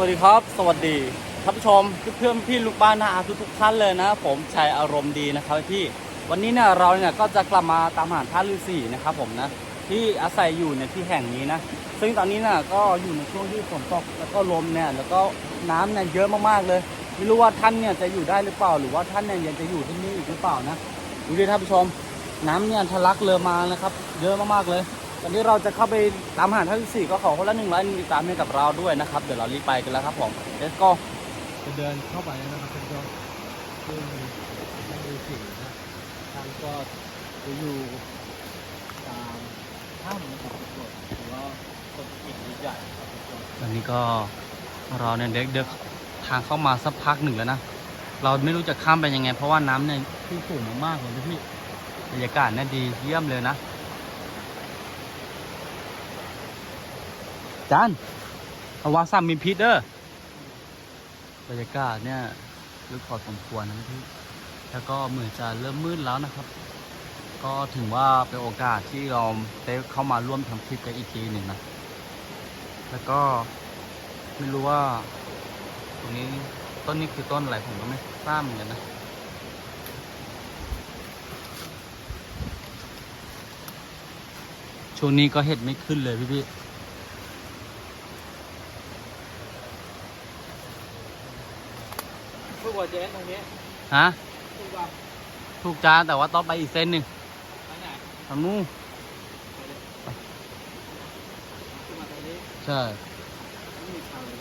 วัสดีครับ สวัสดีท่านผู้ชมเพื่อนพี่ลูกบ้านนะทุกทุกท่านเลยนะผมชัยอารมณ์ดีนะครับพี่วันนี้เนี่ยเราเนี่ยก็จะกลับมาตามหาท่าฤาษีนะครับผมนะที่อาศัยอยู่ในที่แห่งนี้นะซึ่งตอนนี้เนี่ยก็อยู่ในช่วงที่ฝนตกแล้วก็ลมเนี่ยแล้วก็น้ำเนี่ยเยอะมากๆเลย ไม่รู้ว่าท่านเนี่ยจะอยู่ได้หรือเปล่า หรือว่าท่านเนี่ยยังจะอยู่ที่นี่อีกหรือเปล่านะดูดิท่านผู้ชม น้ำเนี่ยทะลักเรือมานะครับ เยอะมากๆเลย ตอนนี้เราจะเข้าไปตามหาท่านที่สี่ก็ขอคนละหนึ่งไลค์หนึ่งติดตามให้กับเราด้วยนะครับ เดี๋ยวเรารีบไปกันแล้วครับผม let's go จะเดินเข้าไปนะครับท่านผู้ชมซึ่งไม่ดูสิ่งนะท่านก็จะอยู่ตามถ้ำนะครับทุกคนหรือว่าต้นกิ่งใหญ่ๆครับทุกคนตอนนี้ก็เราเนี่ยเด็กเดินทางเข้ามาสักพักหนึ่งแล้วนะเราไม่รู้จะข้ามไปยังไง เพราะว่าน้ำเนี่ยที่สูงมากๆเลยนะพี่บรรยากาศเนี่ยดีเยี่ยมเลยนะ จานเอาวาซัมมีพิษเด้อบรรยากาศเนี่ยลึกพอสมควรนะพี่ แล้วก็เหมือนจะเริ่มมืดแล้วนะครับ ก็ถึงว่าเป็นโอกาสที่เราได้เข้ามาร่วมทำคลิปกันอีกทีหนึ่งนะ แล้วก็ไม่รู้ว่า ตรงนี้ต้นนี้คือต้นอะไรผมก็ไม่ทราบเหมือนกันนะช่วงนี้ก็เห็ดไม่ขึ้นเลยพี่พี่ พูดว่าเจ๊ตรงนี้ๆฮะพูดว่าถูกจ้าแต่ว่าต้องไปอีกเส้นหนึ่งไปไหนทางนู้นขึ้นมาตรงนี้ใช่ ไม่มีทางเลย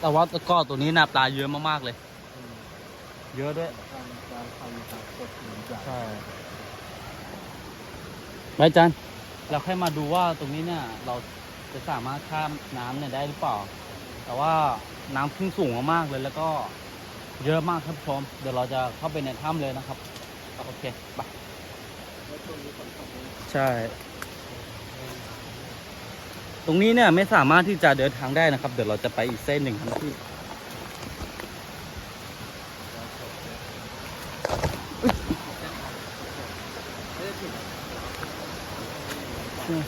แต่ว่าตะกร้อตัวนี้นะปลาเยอะมากๆเลย อืมเยอะด้วยการการทำจากกดหินจากใช่ไปจันเราแค่มาดูว่าตรงนี้เนี่ย เราจะสามารถข้ามน้ำเนี่ยได้หรือเปล่า แต่ว่าน้ำขึ้นสูงมากๆเลยแล้วก็ เยอะมากครับผู้ชม เดี๋ยวเราจะเข้าไปในถ้ำเลยนะครับ โอเคไปใช่ ตรงนี้เนี่ยไม่สามารถที่จะเดินทางได้นะครับ เดี๋ยวเราจะไปอีกเส้นหนึ่งครับพี่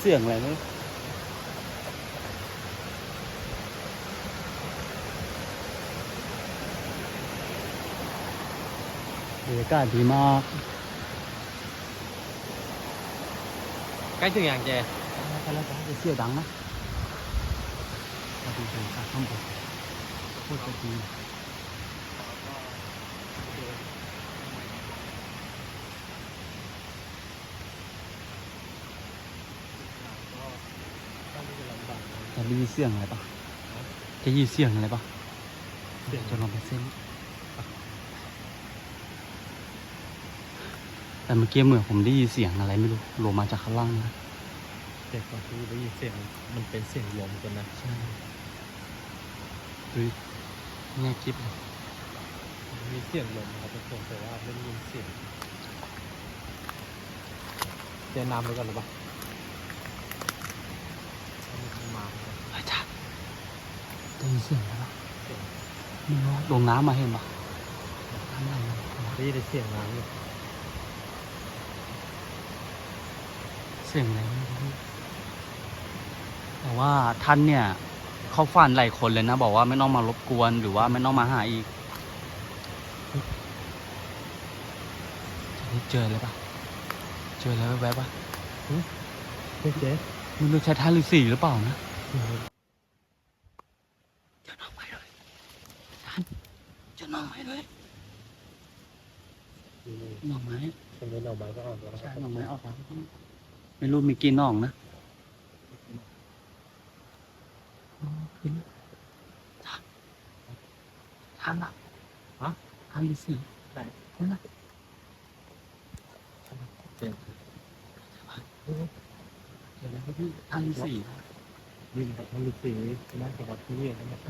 เสียงอะไรนี่บ รรยากาศดีมากใกล้ถึงอย่างเจไปแล้วจ้าจะเสียดังนะมาดูบรรยากาศข้างบนโคตรจะดีจะได้ยินเสียงอะไรปะจะยินเสียงอะไรปะจะลองไปเส้น แต่เมื่อกี้เหมือนผมได้ยินเสียงอะไรไม่รู้ลงมาจากข้างล่างนะแต่ก่อนที่ได้ยินเสียงมันเป็นเสียงลมกันนะใช่ดูเงียบกริบเลยมีเสียงลมนะครับทุกคนแต่ว่าไม่ได้ยินเสียงเจน้ำไปก่อนหรือเปล่าเอามาครับเฮ้ยจ้าได้ยินเสียงอะไรปะเสียงไม่รู้ลงน้ำมาเห็นปะน้ำอะไรนะได้ยินแต่เสียงน้ำอยู่ สียงอะไรไม่รู้แต่ว่าท่านเนี่ยเขาฝันหลายคนเลยนะ บอกว่าไม่ต้องมารบกวนหรือว่าไม่ต้องมาหาอีกจะได้เจอเลยปะเจอแล้วแวบๆปะเฮ้ยเจ๊ไม่รู้ใช่ท่านฤาษีหรือเปล่านะเจอน้องไม้เลยท่านเจอน้องไม้เลยน้องไม้ตรงนี้หน่อไม้ก็ออกแล้วใช่หน่อไม้ออกแล้ว ไม่รู้มีกี่หน่องนะอ๋อขึ้นท่านท่านอะฮะท่านฤาษีไหนนั่นน่ะเจ๊เดี๋ยวนะครับพี่ท่านฤาษีวิ่งกับมันลึกสีนั่งกับวัดที่นี่นะครับ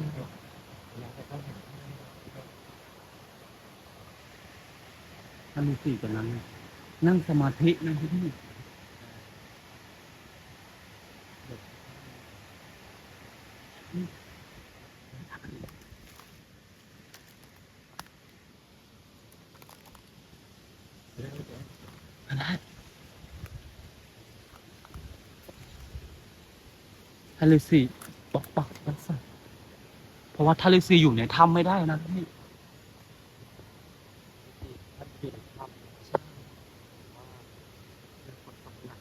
อยากให้เขาเห็นท่านฤาษีกำลังนั่งสมาธินะพี่ พี่อันนั้นท่านฤาษีบอกปักรักษาผมราะว่าท่านฤาษีอยู่ในถ้ำไม่ได้นะพี่ ท่านอยู่ในถ้ำใช่ว่าเป็นคนทำงาน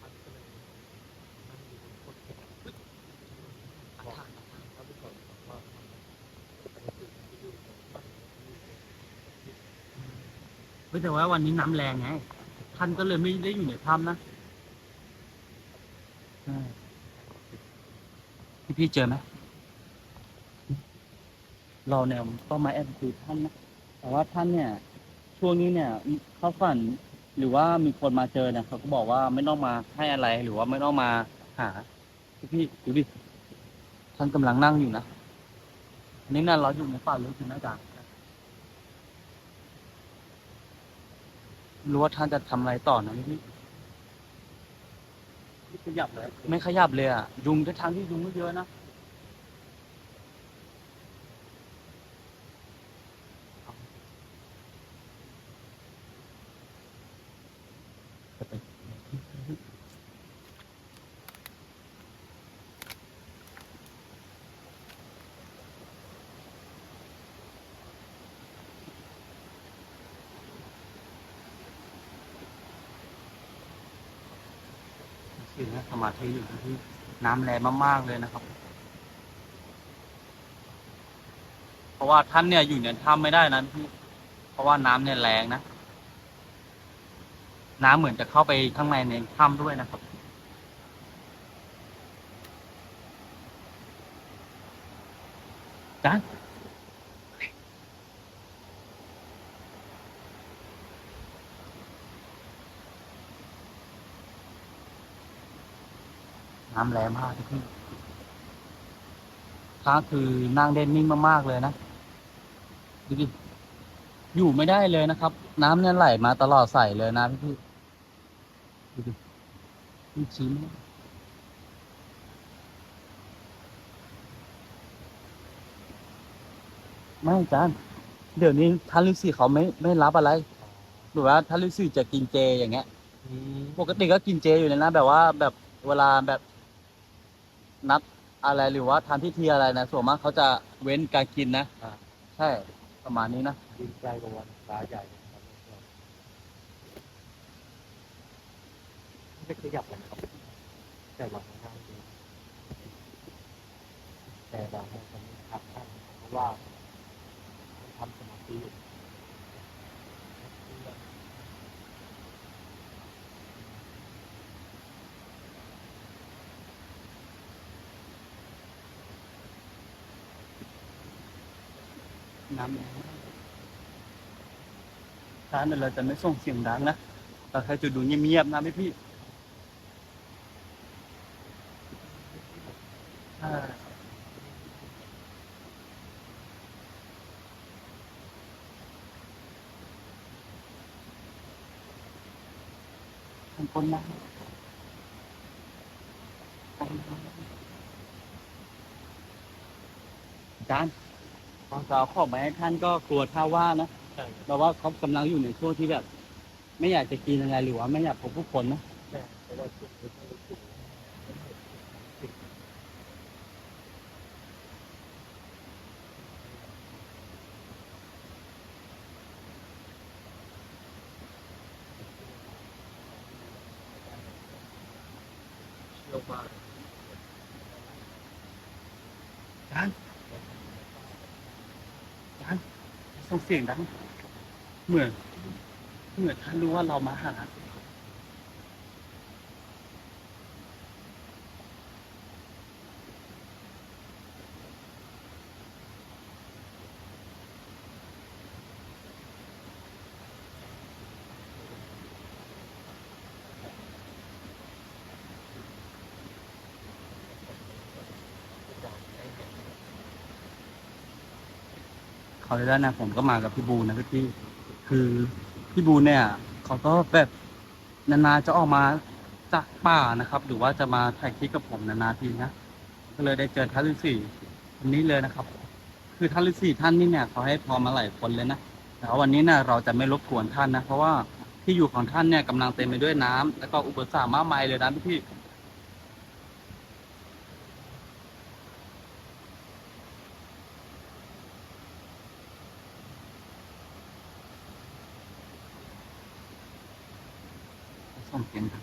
ท่านก็เลยนั่งอยู่บนโคตรแข็งบอกท่านผู้ชมว่าท่านเป็นสิ่งที่อยู่ในถ้ำที่ เฮ้ยแต่ว่าวันนี้น้ำแรงไงท่านก็เลยไม่ได้อยู่ในถ้ำนะพี่พี่เจอไหมเราเนี่ยก็มาแอบดูท่านนะแต่ว่าท่านเนี่ย ช่วงนี้เนี่ยเขาฝันหรือว่ามีคนมาเจอเนี่ยเขาก็บอกว่าไม่ต้องมาให้อะไรหรือว่าไม่ต้องมาหาพี่พี่ดูดิท่านกำลังนั่งอยู่นะอันนี่นั่นเราอยู่ในป่าลึกอยู่นะจ๊ะ รู้ว่าท่านจะทำอะไรต่อนะพี่ที่ขยับเลย ไม่ขยับเลยอะยุงทั้งที่ยุงก็เยอะนะ คือนะสมาธิอยู่ที่น้ำแรงมากๆเลยนะครับ เพราะว่าท่านเนี่ยอยู่ในถ้ำไม่ได้นะพี่เพราะว่าน้ำเนี่ยแรงนะน้ำเหมือนจะเข้าไปข้างในในถ้ำด้วยนะครับจ้า น้ำแรงมากพี่ค้าคือนั่งเด่นนิ่งมากๆเลยนะดูดิอยู่ไม่ได้เลยนะครับ น้ำเนี่ยไหลมาตลอดใส่เลยนะพี่พี่ดูดิพี่ชี้ไม่ได้ไม่จานเดี๋ยวนี้ท่านฤาษีเขาไม่ไม่รับอะไรหรือว่าท่านฤาษีจะกินเจอย่างเงี้ยอืมปกติก็กินเจอยู่เลยนะแบบว่าแบบเวลาแบบ นัดอะไรหรือว่าทานพิธีอะไรนะส่วนมากเขาจะเว้นการกินนะอ่า ใช่ประมาณนี้นะดีใจกว่าวันฟ้าใหญ่นะครับไม่ขยับเลยครับ แต่เราไม่นั่งดูแต่เราไม่ทำทับท่านเพราะว่าท่านทำสมาธิอยู่ น้ำร้านเนี่ยเราจะไม่ส่งเสียงดังนะเราแค่จะดูเงียบๆนะพี่พี่ใช่ทำคนนะจาน สาวขอมาให้ท่านก็กลัวท่าว่านะใช่แบบว่าเขากำลังอยู่ในช่วงที่แบบ ไม่อยากจะกินอะไรหรือว่าไม่อยากพบผู้คนนะใช่เพราะว่าจุดนี้ไม่รู้จุดเชื่อว่าจานจาน ส่งเสียงดัง เหมือน เหมือนท่านรู้ว่าเรามาหา เขาวที่แล้วนะผมก็มากับพี่บูนะพี่พี่คือพี่บูเนี่ย เขาก็แบบนานๆจะออกมาจากป่านะครับ หรือว่าจะมาถ่ายคลิปกับผมนานๆทีนะก็เลยได้เจอท่านฤาษีวันนี้เลยนะครับ คือท่านฤาษีท่านนี่เนี่ยเขาให้พรมาหลายคนเลยนะแต่วันนี้เนี่ยเราจะไม่รบกวนท่านนะ เพราะว่าที่อยู่ของท่านเนี่ยกำลังเต็มไปด้วยน้ำแล้วก็อุปสรรคมากมายเลยนะพี่พี่ ส่งเสียงดัง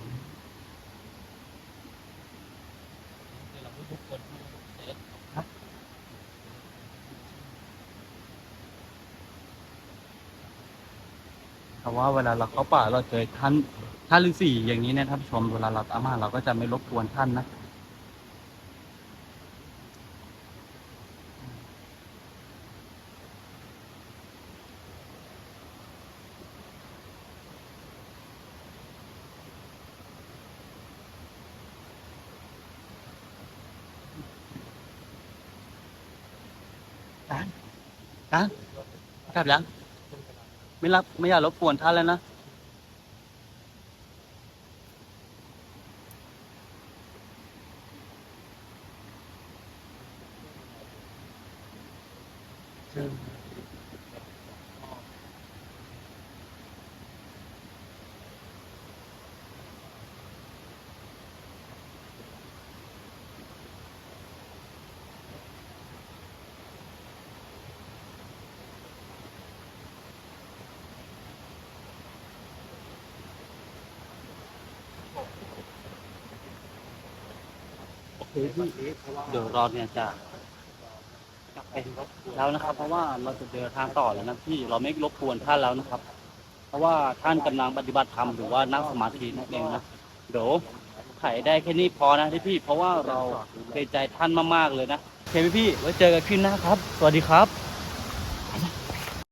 เราไม่ทุกคราะว่าเวลาเราเข้าป่าเราเจอท่านท่านฤาษีอย่างนี้นะท่านผู้ชมเวลาเราตามมาเราก็จะไม่รบกวนท่านนะ การการกลับยัง ไม่รับไม่อยากรบกวนท่านแล้วนะ โอที่เดี๋ยวรอเนี่ยจะกลับไปแล้วนะครับ เพราะว่าเราจะเดินทางต่อแล้วนะพี่เราไม่รบกวนท่านแล้วนะครับ เพราะว่าท่านกำลังปฏิบัติธรรมหรือว่านั่งสมาธินั่นเองนะเดี๋ยวถ่ายได้แค่นี้พอนะที่พี่ เพราะว่าเราเกรงใจท่านมากๆเลยนะโอเคพี่พี่ไว้เจอกันขึ้นหน้าครับ สวัสดีครับ